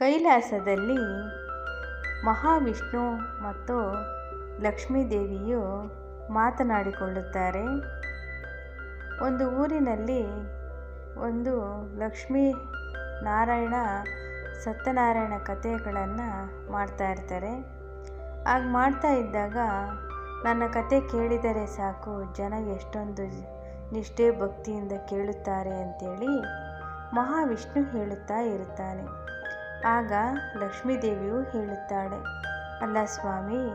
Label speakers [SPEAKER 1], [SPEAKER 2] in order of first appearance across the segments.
[SPEAKER 1] ಕೈಲಾಸದಲ್ಲಿ ಮಹಾವಿಷ್ಣು ಮತ್ತು ಲಕ್ಷ್ಮೀದೇವಿಯು ಮಾತನಾಡಿಕೊಳ್ಳುತ್ತಾರೆ. ಒಂದು ಊರಿನಲ್ಲಿ ಒಂದು ಲಕ್ಷ್ಮೀ ನಾರಾಯಣ ಸತ್ಯನಾರಾಯಣ ಕಥೆಗಳನ್ನು ಮಾಡ್ತಾ ಇರ್ತಾರೆ. ಆಗ ಮಾಡ್ತಾ ಇದ್ದಾಗ ನನ್ನ ಕತೆ ಕೇಳಿದರೆ ಸಾಕು, ಜನ ಎಷ್ಟೊಂದು ನಿಷ್ಠೆ ಭಕ್ತಿಯಿಂದ ಕೇಳುತ್ತಾರೆ ಅಂತೇಳಿ ಮಹಾವಿಷ್ಣು ಹೇಳುತ್ತಾ ಇರುತ್ತಾನೆ. ಆಗ ಲಕ್ಷ್ಮೀದೇವಿಯು ಹೇಳುತ್ತಾಳೆ, ಅಲ್ಲ ಸ್ವಾಮಿ,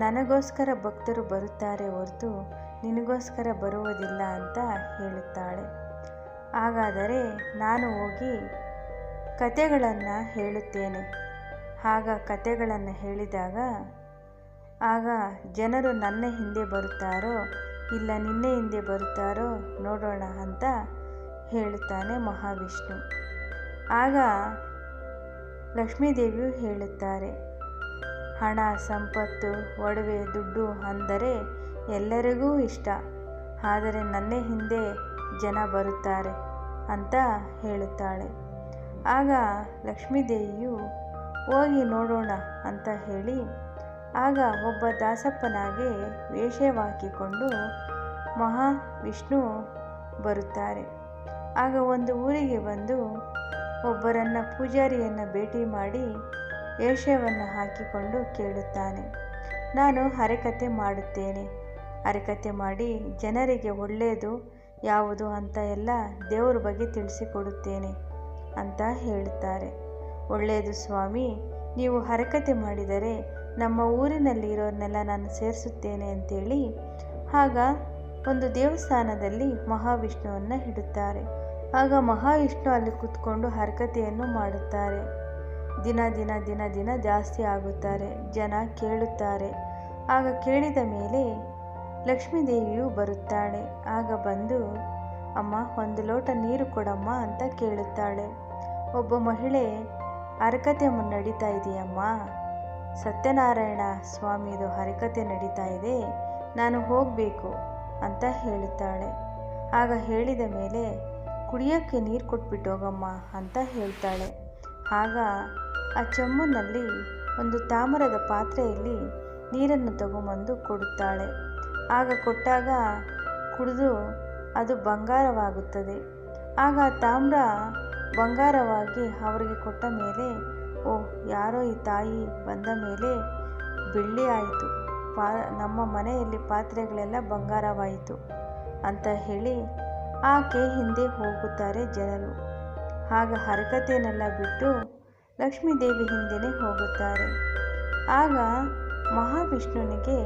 [SPEAKER 1] ನನಗೋಸ್ಕರ ಭಕ್ತರು ಬರುತ್ತಾರೆ ಹೊರತು ನಿನಗೋಸ್ಕರ ಬರುವುದಿಲ್ಲ ಅಂತ ಹೇಳುತ್ತಾಳೆ. ಹಾಗಾದರೆ ನಾನು ಹೋಗಿ ಕತೆಗಳನ್ನು ಹೇಳುತ್ತೇನೆ. ಆಗ ಕತೆಗಳನ್ನು ಹೇಳಿದಾಗ, ಆಗ ಜನರು ನನ್ನ ಹಿಂದೆ ಬರುತ್ತಾರೋ ಇಲ್ಲ ನಿನ್ನ ಹಿಂದೆ ಬರುತ್ತಾರೋ ನೋಡೋಣ ಅಂತ ಹೇಳುತ್ತಾನೆ ಮಹಾವಿಷ್ಣು. ಆಗ ಲಕ್ಷ್ಮೀದೇವಿಯು ಹೇಳುತ್ತಾರೆ, ಹಣ, ಸಂಪತ್ತು, ಒಡವೆ, ದುಡ್ಡು ಅಂದರೆ ಎಲ್ಲರಿಗೂ ಇಷ್ಟ. ಆದರೆ ನನ್ನ ಹಿಂದೆ ಜನ ಬರುತ್ತಾರೆ ಅಂತ ಹೇಳುತ್ತಾಳೆ. ಆಗ ಲಕ್ಷ್ಮೀದೇವಿಯು, ಹೋಗಿ ನೋಡೋಣ ಅಂತ ಹೇಳಿ, ಆಗ ಒಬ್ಬ ದಾಸಪ್ಪನಾಗೆ ವೇಷವಾಕಿಕೊಂಡು ಮಹಾವಿಷ್ಣು ಬರುತ್ತಾರೆ. ಆಗ ಒಂದು ಊರಿಗೆ ಬಂದು ಒಬ್ಬರನ್ನು ಪೂಜಾರಿಯನ್ನು ಭೇಟಿ ಮಾಡಿ ಏಷ್ಯವನ್ನು ಹಾಕಿಕೊಂಡು ಕೇಳುತ್ತಾನೆ. ನಾನು ಹರಕತೆ ಮಾಡುತ್ತೇನೆ. ಹರಕತೆ ಮಾಡಿ ಜನರಿಗೆ ಒಳ್ಳೆಯದು, ಯಾವುದು ಅಂತ ಎಲ್ಲ ದೇವರ ಬಗ್ಗೆ ತಿಳಿಸಿಕೊಡುತ್ತೇನೆ ಅಂತ ಹೇಳುತ್ತಾರೆ. ಒಳ್ಳೆಯದು ಸ್ವಾಮಿ, ನೀವು ಹರಕತೆ ಮಾಡಿದರೆ ನಮ್ಮ ಊರಿನಲ್ಲಿ ಇರೋರನ್ನೆಲ್ಲ ನಾನು ಸೇರಿಸುತ್ತೇನೆ ಅಂತೇಳಿ, ಆಗ ಒಂದು ದೇವಸ್ಥಾನದಲ್ಲಿ ಮಹಾವಿಷ್ಣುವನ್ನು ಇಡುತ್ತಾರೆ ಆಗ ಮಹಾವಿಷ್ಣು ಅಲ್ಲಿ ಕೂತ್ಕೊಂಡು ಹರಕತೆಯನ್ನು ಮಾಡುತ್ತಾರೆ. ದಿನ ದಿನ ದಿನ ದಿನ ಜಾಸ್ತಿ ಆಗುತ್ತಾರೆ. ಜನ ಕೇಳುತ್ತಾರೆ. ಆಗ ಕೇಳಿದ ಮೇಲೆ ಲಕ್ಷ್ಮೀದೇವಿಯು ಬರುತ್ತಾಳೆ. ಆಗ ಬಂದು, ಅಮ್ಮ, ಒಂದು ಲೋಟ ನೀರು ಕೊಡಮ್ಮ ಅಂತ ಕೇಳುತ್ತಾಳೆ. ಒಬ್ಬ ಮಹಿಳೆ, ಹರಕತೆ ನಡೀತಾ ಇದೆಯಮ್ಮ? ಸತ್ಯನಾರಾಯಣ ಸ್ವಾಮಿದು ಹರಕತೆ ನಡೀತಾ ಇದೆ. ನಾನು ಹೋಗಬೇಕು ಅಂತ ಹೇಳುತ್ತಾಳೆ. ಆಗ ಹೇಳಿದ ಮೇಲೆ ಕುಡಿಯೋಕ್ಕೆ ನೀರು ಕೊಟ್ಬಿಟ್ಟು ಹೋಗಮ್ಮ ಅಂತ ಹೇಳ್ತಾಳೆ. ಆಗ ಆ ಚೆಮ್ಮನಲ್ಲಿ ಒಂದು ತಾಮ್ರದ ಪಾತ್ರೆಯಲ್ಲಿ ನೀರನ್ನು ತಗೊಂಬಂದು ಕೊಡುತ್ತಾಳೆ. ಆಗ ಕೊಟ್ಟಾಗ ಕುಡಿದು ಅದು ಬಂಗಾರವಾಗುತ್ತದೆ. ಆಗ ತಾಮ್ರ ಬಂಗಾರವಾಗಿ ಅವರಿಗೆ ಕೊಟ್ಟ ಮೇಲೆ ಓ ಯಾರೋ ಈ ತಾಯಿ ಬಂದ ಮೇಲೆ ಬೆಳ್ಳಿ ಆಯಿತು. ಪಾ, ನಮ್ಮ ಮನೆಯಲ್ಲಿ ಪಾತ್ರೆಗಳೆಲ್ಲ ಬಂಗಾರವಾಯಿತು ಅಂತ ಹೇಳಿ ಆಕೆ ಹಿಂದೆ ಹೋಗುತ್ತಾರೆ ಜನರು. ಆಗ ಹರಕತೆಯನ್ನೆಲ್ಲ ಬಿಟ್ಟು ಲಕ್ಷ್ಮೀದೇವಿ ಹಿಂದೆನೇ ಹೋಗುತ್ತಾರೆ. ಆಗ ಮಹಾವಿಷ್ಣುವಿಗೆ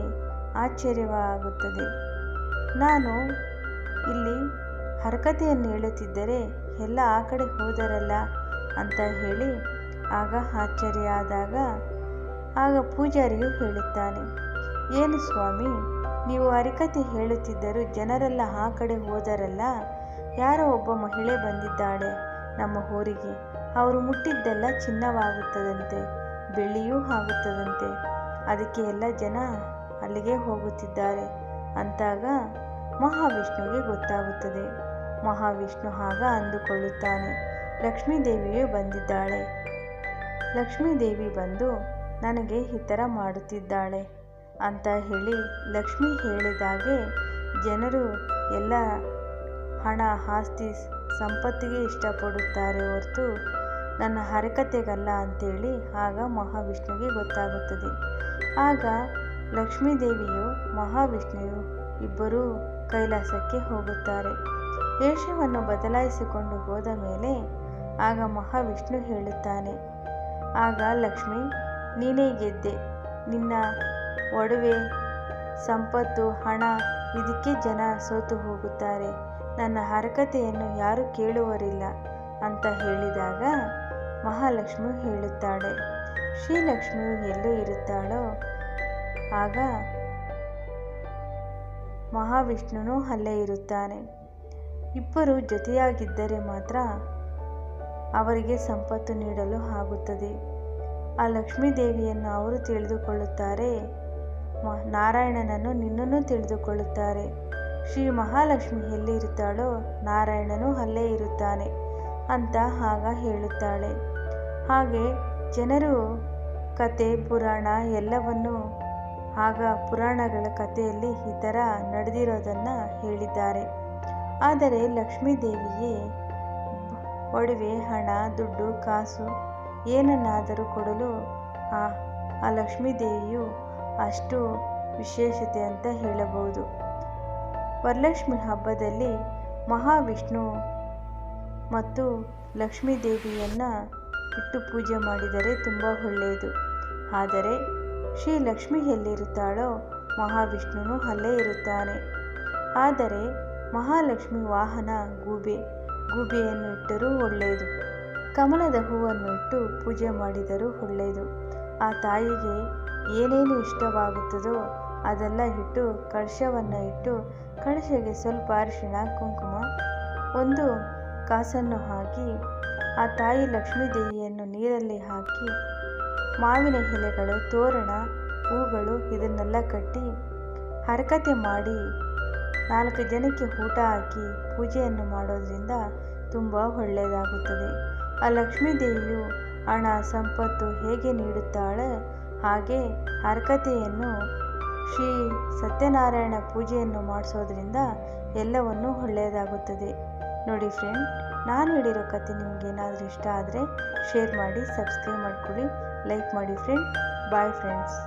[SPEAKER 1] ಆಶ್ಚರ್ಯವಾಗುತ್ತದೆ. ನಾನು ಇಲ್ಲಿ ಹರಕತೆಯನ್ನು ಹೇಳುತ್ತಿದ್ದರೆ ಎಲ್ಲ ಆ ಕಡೆ ಹೋದರಲ್ಲ ಅಂತ ಹೇಳಿ ಆಗ ಆಶ್ಚರ್ಯ ಆದಾಗ ಆಗ ಪೂಜಾರಿಯು ಹೇಳುತ್ತಾನೆ, ಏನು ಸ್ವಾಮಿ ನೀವು ಹರಿಕತೆ ಹೇಳುತ್ತಿದ್ದರೂ ಜನರೆಲ್ಲ ಆ ಕಡೆ ಹೋದರಲ್ಲ? ಯಾರೋ ಒಬ್ಬ ಮಹಿಳೆ ಬಂದಿದ್ದಾಳೆ ನಮ್ಮ ಊರಿಗೆ. ಅವರು ಮುಟ್ಟಿದ್ದೆಲ್ಲ ಚಿನ್ನವಾಗುತ್ತದಂತೆ, ಬೆಳ್ಳಿಯೂ ಆಗುತ್ತದಂತೆ. ಅದಕ್ಕೆ ಎಲ್ಲ ಜನ ಅಲ್ಲಿಗೆ ಹೋಗುತ್ತಿದ್ದಾರೆ. ಅಂತಾಗ ಮಹಾವಿಷ್ಣುವಿಗೆ ಗೊತ್ತಾಗುತ್ತದೆ. ಮಹಾವಿಷ್ಣು ಆಗ ಅಂದುಕೊಳ್ಳುತ್ತಾನೆ, ಲಕ್ಷ್ಮೀದೇವಿಯು ಬಂದಿದ್ದಾಳೆ. ಲಕ್ಷ್ಮೀದೇವಿ ಬಂದು ನನಗೆ ಈ ಥರ ಮಾಡುತ್ತಿದ್ದಾಳೆ. ಅಂತ ಹೇಳಿ ಲಕ್ಷ್ಮಿ ಹೇಳಿದಾಗೆ ಜನರು ಎಲ್ಲ ಹಣ, ಆಸ್ತಿ, ಸಂಪತ್ತಿಗೆ ಇಷ್ಟಪಡುತ್ತಾರೆ ಹೊರತು ನನ್ನ ಹರಕತೆಗಲ್ಲ ಅಂತೇಳಿ ಆಗ ಮಹಾವಿಷ್ಣುವಿಗೆ ಗೊತ್ತಾಗುತ್ತದೆ. ಆಗ ಲಕ್ಷ್ಮೀದೇವಿಯು ಮಹಾವಿಷ್ಣುವು ಇಬ್ಬರೂ ಕೈಲಾಸಕ್ಕೆ ಹೋಗುತ್ತಾರೆ. ವೇಷವನ್ನು ಬದಲಾಯಿಸಿಕೊಂಡು ಹೋದ ಮೇಲೆ ಆಗ ಮಹಾವಿಷ್ಣು ಹೇಳುತ್ತಾನೆ, ಆಗ ಲಕ್ಷ್ಮಿ, ನೀನೇ ಗೆದ್ದೆ. ನಿನ್ನ ಒಡವೆ, ಸಂಪತ್ತು, ಹಣ, ಇದಕ್ಕೆ ಜನ ಸೋತು ಹೋಗುತ್ತಾರೆ. ನನ್ನ ಹರಕತೆಯನ್ನು ಯಾರು ಕೇಳುವರಿಲ್ಲ ಅಂತ ಹೇಳಿದಾಗ ಮಹಾಲಕ್ಷ್ಮಿ ಹೇಳುತ್ತಾಳೆ. ಶ್ರೀಲಕ್ಷ್ಮಿಯು ಎಲ್ಲೂ ಇರುತ್ತಾಳೋ? ಆಗ ಮಹಾವಿಷ್ಣುನೂ ಅಲ್ಲೇ ಇರುತ್ತಾನೆ. ಇಬ್ಬರು ಜೊತೆಯಾಗಿದ್ದರೆ ಮಾತ್ರ ಅವರಿಗೆ ಸಂಪತ್ತು ನೀಡಲು ಆಗುತ್ತದೆ. ಆ ಲಕ್ಷ್ಮೀದೇವಿಯನ್ನು ಅವರು ತಿಳಿದುಕೊಳ್ಳುತ್ತಾರೆ. ನಾರಾಯಣನನ್ನು ನಿನ್ನನ್ನು ತಿಳಿದುಕೊಳ್ಳುತ್ತಾರೆ. ಶ್ರೀ ಮಹಾಲಕ್ಷ್ಮಿ ಎಲ್ಲಿ ಇರುತ್ತಾಳೋ ನಾರಾಯಣನು ಅಲ್ಲೇ ಇರುತ್ತಾನೆ ಅಂತ ಆಗ ಹೇಳುತ್ತಾಳೆ. ಹಾಗೆ ಜನರು ಕತೆ, ಪುರಾಣ ಎಲ್ಲವನ್ನು ಆಗ ಪುರಾಣಗಳ ಕಥೆಯಲ್ಲಿ ಈ ಥರ ನಡೆದಿರೋದನ್ನು ಹೇಳಿದ್ದಾರೆ. ಆದರೆ ಲಕ್ಷ್ಮೀದೇವಿಗೆ ಒಡವೆ, ಹಣ, ದುಡ್ಡು, ಕಾಸು ಏನನ್ನಾದರೂ ಕೊಡಲು ಆ ಆ ಲಕ್ಷ್ಮೀದೇವಿಯು ಅಷ್ಟು ವಿಶೇಷತೆ ಅಂತ ಹೇಳಬಹುದು. ವರಲಕ್ಷ್ಮಿ ಹಬ್ಬದಲ್ಲಿ ಮಹಾವಿಷ್ಣು ಮತ್ತು ಲಕ್ಷ್ಮೀ ದೇವಿಯನ್ನು ಇಟ್ಟು ಪೂಜೆ ಮಾಡಿದರೆ ತುಂಬ ಒಳ್ಳೆಯದು. ಆದರೆ ಶ್ರೀ ಲಕ್ಷ್ಮಿ ಎಲ್ಲಿರುತ್ತಾಳೋ ಮಹಾವಿಷ್ಣುನು ಅಲ್ಲೇ ಇರುತ್ತಾನೆ. ಆದರೆ ಮಹಾಲಕ್ಷ್ಮಿ ವಾಹನ ಗೂಬೆ, ಗೂಬೆಯನ್ನು ಇಟ್ಟರೂ ಒಳ್ಳೆಯದು. ಕಮಲದ ಹೂವನ್ನು ಇಟ್ಟು ಪೂಜೆ ಮಾಡಿದರೂ ಒಳ್ಳೆಯದು. ಆ ತಾಯಿಗೆ ಏನೇನು ಇಷ್ಟವಾಗುತ್ತದೋ ಅದೆಲ್ಲ ಇಟ್ಟು ಕಳಶವನ್ನು ಇಟ್ಟು ಕಳಶಗೆ ಸ್ವಲ್ಪ ಅರಿಶಿಣ, ಕುಂಕುಮ, ಒಂದು ಕಾಸನ್ನು ಹಾಕಿ, ಆ ತಾಯಿ ಲಕ್ಷ್ಮೀ ದೇವಿಯನ್ನು ನೀರಲ್ಲಿ ಹಾಕಿ, ಮಾವಿನ ಎಲೆಗಳು, ತೋರಣ, ಹೂಗಳು ಇದನ್ನೆಲ್ಲ ಕಟ್ಟಿ ಹರಕತೆ ಮಾಡಿ ನಾಲ್ಕು ಜನಕ್ಕೆ ಊಟ ಹಾಕಿ ಪೂಜೆಯನ್ನು ಮಾಡೋದ್ರಿಂದ ತುಂಬ ಒಳ್ಳೆಯದಾಗುತ್ತದೆ. ಆ ಲಕ್ಷ್ಮೀ ದೇವಿಯು ಹಣ, ಸಂಪತ್ತು ಹೇಗೆ ನೀಡುತ್ತಾಳೆ ಹಾಗೆ ಹರಕತೆಯನ್ನು ಶ್ರೀ ಸತ್ಯನಾರಾಯಣ ಪೂಜೆಯನ್ನು ಮಾಡಿಸೋದ್ರಿಂದ ಎಲ್ಲವನ್ನೂ ಒಳ್ಳೆಯದಾಗುತ್ತದೆ. ನೋಡಿ ಫ್ರೆಂಡ್ ನಾನು ಹೇಳಿರೋ ಕತೆ ನಿಮಗೇನಾದರೂ ಇಷ್ಟ ಆದರೆ ಶೇರ್ ಮಾಡಿ ಸಬ್ಸ್ಕ್ರೈಬ್ ಮಾಡ್ಕೊಳ್ಳಿ. ಲೈಕ್ ಮಾಡಿ ಫ್ರೆಂಡ್ ಬಾಯ್ ಫ್ರೆಂಡ್ಸ್